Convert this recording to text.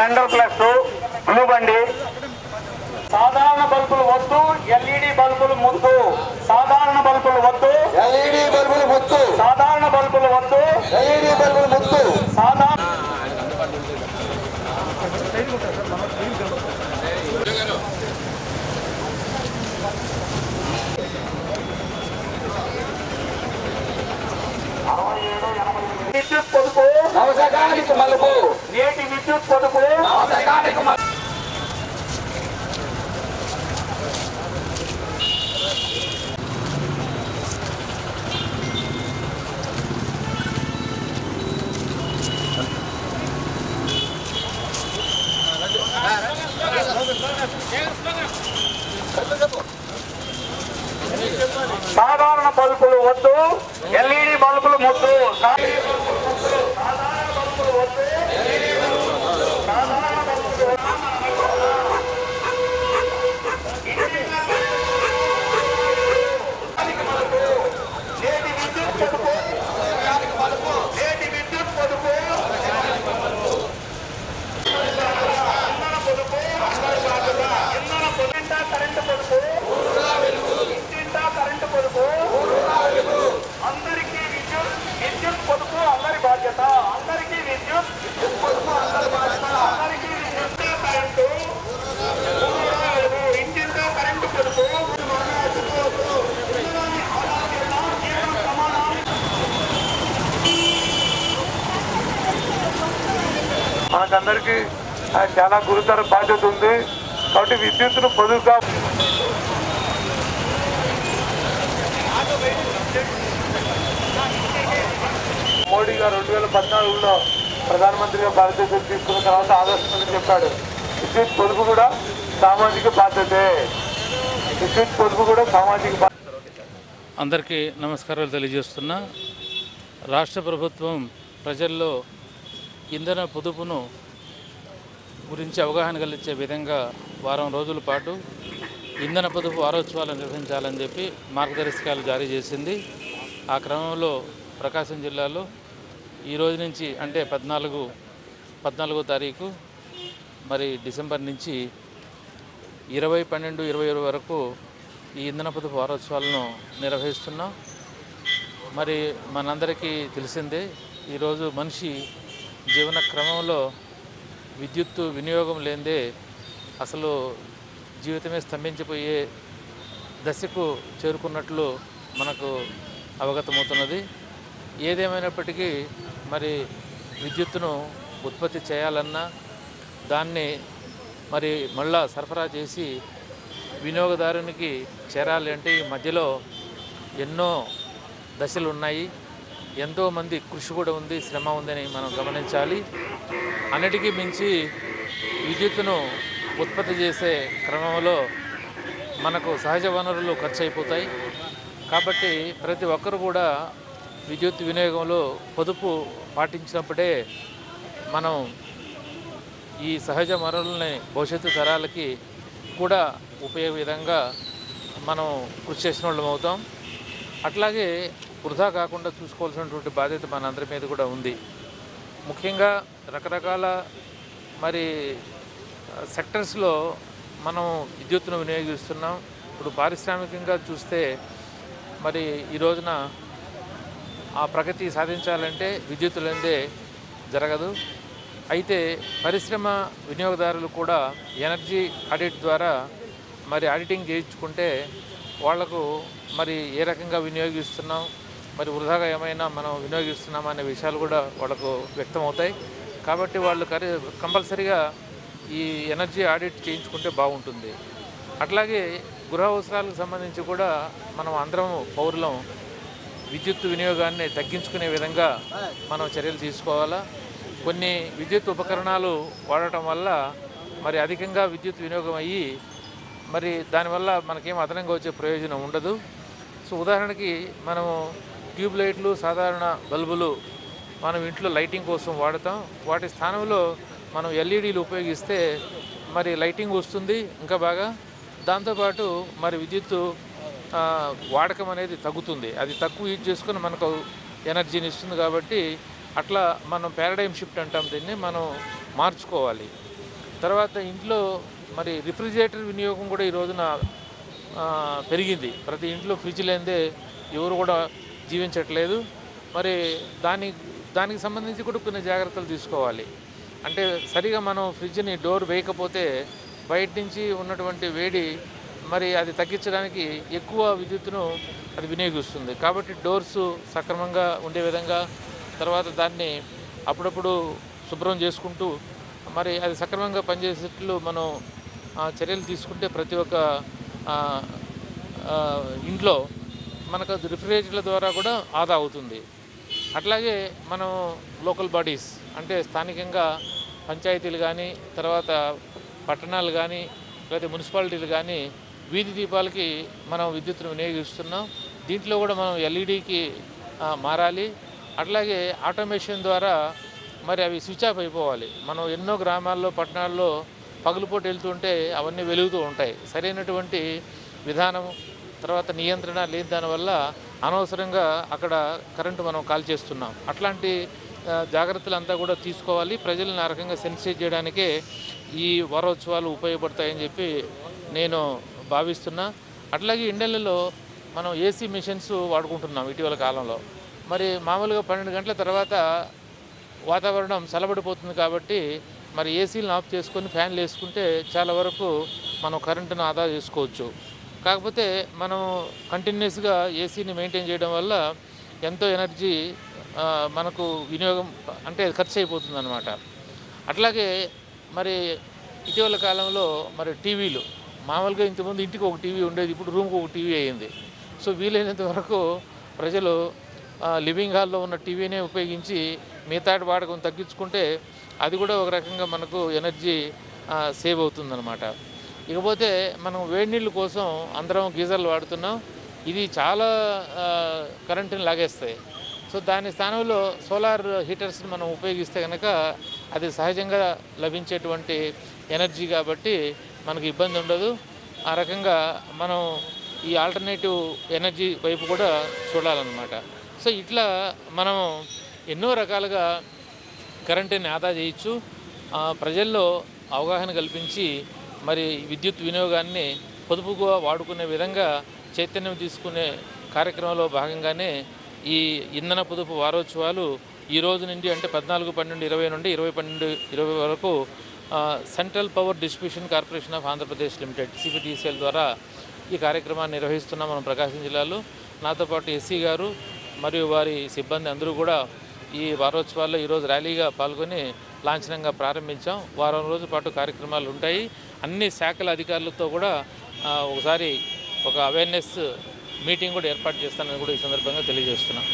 Splendor plus blue బండి. సాధారణ బల్బులు వద్దు ఎల్ఈడి బల్బులు ముద్దు. సాధారణ బల్బులు వద్దు. ఎల్ఈడి బల్బులు ముత్తు సాధారణ బల్బులు వద్దు. ఎల్ఈడి బల్బులు ముత్తు సాధారణ విద్యుత్ పొదుపు. నవశకానికి మలుపు. నేటి విద్యుత్ పొదుపు. సాధారణ బల్బులు వద్దు. ఎల్ఈడి బల్బులు ముద్దు సా- నేటి విద్యుత్ పొదుపు నేటి విద్యుత్ పొదుపు ఇంధన పొదుపు ఇంధన పొదుపు కరెంటు పొదుపు ఇంటింటా కరెంటు పొదుపు అందరికీ విద్యుత్ విద్యుత్ పొదుపు అందరి బాధ్యత అందరికీ విద్యుత్ విద్యుత్ పొదుపు అందరి బాధ్యత అందరికీ విద్యుత్ కరెంటు ఇంటింటా కరెంటు పొదుపు అందరికీ చాలా గురుతర బాధ్యత ఉంది. కాబట్టి విద్యుత్తును పొదుపుగా మోడీ గారు రెండు వేల పద్నాలుగులో ప్రధానమంత్రిగా భారతదేశం తీసుకున్న తర్వాత ఆదర్శమని చెప్పాడు. విద్యుత్ పొదుపు కూడా సామాజిక బాధ్యతే. విద్యుత్ పొదుపు కూడా సామాజిక బాధ్యత అందరికీ నమస్కారాలు తెలియజేస్తున్నా. రాష్ట్ర ప్రభుత్వం ప్రజల్లో ఇంధన పొదుపును గురించి అవగాహన కలిగించే విధంగా వారం రోజుల పాటు ఇంధన పొదుపు వారోత్సవాలు నిర్వహించాలని చెప్పి మార్గదర్శకాలు జారీ చేసింది. ఆ క్రమంలో ప్రకాశం జిల్లాలో ఈ రోజు నుంచి అంటే పద్నాలుగు పద్నాలుగో తారీఖు మరి డిసెంబర్ నుంచి ఇరవై పన్నెండు ఇరవై ఇరవై వరకు ఈ ఇంధన పొదుపు వారోత్సవాలను నిర్వహిస్తున్నాం. మరి మనందరికీ తెలిసిందే ఈరోజు మనిషి జీవన క్రమంలో విద్యుత్తు వినియోగం లేనిదే అసలు జీవితమే స్తంభించిపోయే దశకు చేరుకున్నట్లు మనకు అవగతమవుతున్నది. ఏదేమైనప్పటికీ మరి విద్యుత్తును ఉత్పత్తి చేయాలన్నా దాన్ని మరి మళ్ళా సరఫరా చేసి వినియోగదారునికి చేరాలి అంటే ఈ మధ్యలో ఎన్నో దశలు ఉన్నాయి ఎంతోమంది కృషి కూడా ఉంది శ్రమ ఉందని మనం గమనించాలి. అన్నిటికీ మించి విద్యుత్తును ఉత్పత్తి చేసే క్రమంలో మనకు సహజ వనరులు ఖర్చు అయిపోతాయి కాబట్టి ప్రతి ఒక్కరు కూడా విద్యుత్ వినియోగంలో పొదుపు పాటించినప్పుడే మనం ఈ సహజ వనరుల్ని భవిష్యత్తు తరాలకి కూడా ఉపయోగ విధంగా మనం కృషి చేసిన వాళ్ళం అవుతాం. అట్లాగే వృధా కాకుండా చూసుకోవాల్సినటువంటి బాధ్యత మనందరి మీద కూడా ఉంది. ముఖ్యంగా రకరకాల మరి సెక్టర్స్లో మనం విద్యుత్తును వినియోగిస్తున్నాం. ఇప్పుడు పారిశ్రామికంగా చూస్తే మరి ఈ రోజున ఆ ప్రగతి సాధించాలంటే విద్యుత్ లేదే జరగదు. అయితే పరిశ్రమ వినియోగదారులు కూడా ఎనర్జీ ఆడిట్ ద్వారా మరి ఆడిటింగ్ చేయించుకుంటే వాళ్ళకు మరి ఏ రకంగా వినియోగిస్తున్నాం మరి వృధాగా ఏమైనా మనం వినియోగిస్తున్నాం అనే విషయాలు కూడా వాళ్ళకు వ్యక్తమవుతాయి. కాబట్టి వాళ్ళు కరి కంపల్సరిగా ఈ ఎనర్జీ ఆడిట్ చేయించుకుంటే బాగుంటుంది. అట్లాగే గృహ అవసరాలకు సంబంధించి కూడా మనం అందరం పౌరులం విద్యుత్ వినియోగాన్ని తగ్గించుకునే విధంగా మనం చర్యలు తీసుకోవాలా? కొన్ని విద్యుత్ ఉపకరణాలు వాడటం వల్ల మరి అధికంగా విద్యుత్ వినియోగం అయ్యి మరి దానివల్ల మనకేం అదనంగా వచ్చే ప్రయోజనం ఉండదు. సో ఉదాహరణకి మనము ట్యూబ్ లైట్లు సాధారణ బల్బులు మనం ఇంట్లో లైటింగ్ కోసం వాడతాం. వాటి స్థానంలో మనం ఎల్ఈడీలు ఉపయోగిస్తే మరి లైటింగ్ వస్తుంది ఇంకా బాగా. దాంతోపాటు మరి విద్యుత్తు వాడకం అనేది తగ్గుతుంది. అది తక్కువ యూజ్ చేసుకుని మనకు ఎనర్జీని ఇస్తుంది కాబట్టి అట్లా మనం పారాడైమ్ షిఫ్ట్ అంటాం దీన్ని మనం మార్చుకోవాలి. తర్వాత ఇంట్లో మరి రిఫ్రిజిరేటర్ వినియోగం కూడా ఈ రోజున పెరిగింది. ప్రతి ఇంట్లో ఫ్రిడ్జ్ లేనిదే ఎవరు కూడా జీవించట్లేదు. మరి దాని దానికి సంబంధించి కూడా కొన్ని జాగ్రత్తలు తీసుకోవాలి. అంటే సరిగా మనం ఫ్రిడ్జ్ని డోర్ వేయకపోతే బయట నుంచి ఉన్నటువంటి వేడి మరి అది తగ్గించడానికి ఎక్కువ విద్యుత్తును అది వినియోగిస్తుంది. కాబట్టి డోర్స్ సక్రమంగా ఉండే విధంగా తర్వాత దాన్ని అప్పుడప్పుడు శుభ్రం చేసుకుంటూ మరి అది సక్రమంగా పనిచేసేట్లు మనం ఆ, చర్యలు తీసుకుంటే ప్రతి ఒక్క ఇంట్లో మనకు రిఫ్రిజరేటర్ల ద్వారా కూడా ఆదా అవుతుంది. అట్లాగే మనం లోకల్ బాడీస్ అంటే స్థానికంగా పంచాయతీలు కానీ తర్వాత పట్టణాలు కానీ లేకపోతే మున్సిపాలిటీలు కానీ వీధి దీపాలకి మనం విద్యుత్ను వినియోగిస్తున్నాం. దీంట్లో కూడా మనం ఎల్ఈడికి మారాలి. అట్లాగే ఆటోమేషన్ ద్వారా మరి అవి స్విచ్ ఆఫ్ అయిపోవాలి. మనం ఎన్నో గ్రామాల్లో పట్టణాల్లో పగులుపోటు వెళ్తుంటే అవన్నీ వెలుగుతూ ఉంటాయి. సరైనటువంటి విధానం తర్వాత నియంత్రణ లేని దానివల్ల అనవసరంగా అక్కడ కరెంటు మనం కాల్ చేస్తున్నాం. అట్లాంటి జాగ్రత్తలు జాగ్రత్తలంతా కూడా తీసుకోవాలి. ప్రజలను ఆ రకంగా సెన్సిటైజ్ చేయడానికే ఈ వారోత్సవాలు ఉపయోగపడతాయని చెప్పి నేను భావిస్తున్నా. అట్లాగే ఇండలలో మనం ఏసీ మిషన్స్ వాడుకుంటున్నాం ఇటీవల కాలంలో. మరి మామూలుగా పన్నెండు గంటల తర్వాత వాతావరణం చల్లబడిపోతుంది కాబట్టి మరి ఏసీలను ఆఫ్ చేసుకొని ఫ్యాన్లు వేసుకుంటే చాలా వరకు మనం కరెంటును ఆదా చేసుకోవచ్చు. కాకపోతే మనం కంటిన్యూస్గా ఏసీని మెయింటైన్ చేయడం వల్ల ఎంతో ఎనర్జీ మనకు వినియోగం అంటే ఖర్చు అయిపోతుంది అనమాట అట్లాగే మరి ఇటీవల కాలంలో మరి టీవీలు మామూలుగా ఇంతకుముందు ఇంటికి ఒక టీవీ ఉండేది ఇప్పుడు రూమ్కి ఒక టీవీ అయింది. సో వీలైనంత వరకు ప్రజలు లివింగ్ హాల్లో ఉన్న టీవీనే ఉపయోగించి మిగతాటి వాడకం తగ్గించుకుంటే అది కూడా ఒక రకంగా మనకు ఎనర్జీ సేవ్ అవుతుందన్నమాట. ఇకపోతే మనం వేడి నీళ్ళ కోసం అందరం గీజర్లు వాడుతున్నాం. ఇది చాలా కరెంటుని లాగేస్తాయి. సో దాని స్థానంలో సోలార్ హీటర్స్ని మనం ఉపయోగిస్తే కనుక అది సహజంగా లభించేటువంటి ఎనర్జీ కాబట్టి మనకు ఇబ్బంది ఉండదు. ఆ రకంగా మనం ఈ ఆల్టర్నేటివ్ ఎనర్జీ వైపు కూడా చూడాలన్నమాట. సో ఇట్లా మనం ఎన్నో రకాలుగా కరెంటుని ఆదా చేయొచ్చు. ప్రజల్లో అవగాహన కల్పించి మరి విద్యుత్ వినియోగాన్ని పొదుపుగా వాడుకునే విధంగా చైతన్యం తీసుకునే కార్యక్రమంలో భాగంగానే ఈ ఇంధన పొదుపు వారోత్సవాలు ఈ రోజు నుండి అంటే పద్నాలుగు పన్నెండు ఇరవై నుండి ఇరవై పన్నెండు ఇరవై వరకు Central Power Distribution Corporation of Andhra Pradesh Limited CPTCL ద్వారా ఈ కార్యక్రమాన్ని నిర్వహిస్తున్నాం మనం ప్రకాశం జిల్లాలో. నాతో పాటు ఎస్సీ గారు మరియు వారి సిబ్బంది అందరూ కూడా ఈ వారోత్సవాల్లో ఈరోజు ర్యాలీగా పాల్గొని లాంఛనంగా ప్రారంభించాం. వారం రోజుల పాటు కార్యక్రమాలు ఉంటాయి. అన్ని శాఖల అధికారులతో కూడా ఒకసారి ఒక అవేర్నెస్ మీటింగ్ కూడా ఏర్పాటు చేస్తానని కూడా ఈ సందర్భంగా తెలియజేస్తున్నాను